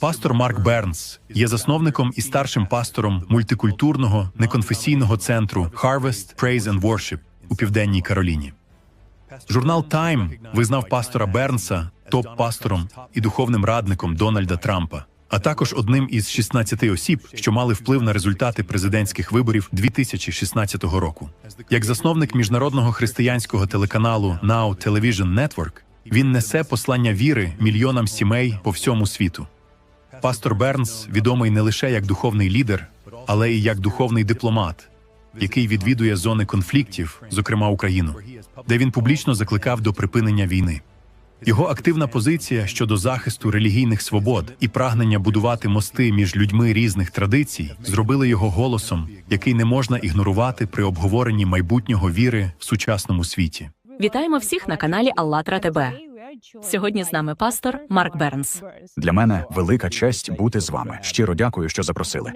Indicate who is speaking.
Speaker 1: Пастор Марк Бернс є засновником і старшим пастором мультикультурного неконфесійного центру Harvest Praise and Worship у південній Кароліні. Журнал Time визнав пастора Бернса топ-пастором і духовним радником Дональда Трампа, а також одним із 16 осіб, що мали вплив на результати президентських виборів 2016 року. Як засновник міжнародного християнського телеканалу Now Television Network, він несе послання віри мільйонам сімей по всьому світу. Пастор Бернс відомий не лише як духовний лідер, але і як духовний дипломат, який відвідує зони конфліктів, зокрема Україну, де він публічно закликав до припинення війни. Його активна позиція щодо захисту релігійних свобод і прагнення будувати мости між людьми різних традицій зробили його голосом, який не можна ігнорувати при обговоренні майбутнього віри в сучасному світі.
Speaker 2: Вітаємо всіх на каналі Аллатра ТБ. Сьогодні з нами пастор Марк Бернс.
Speaker 3: Для мене велика честь бути з вами. Щиро дякую, що запросили.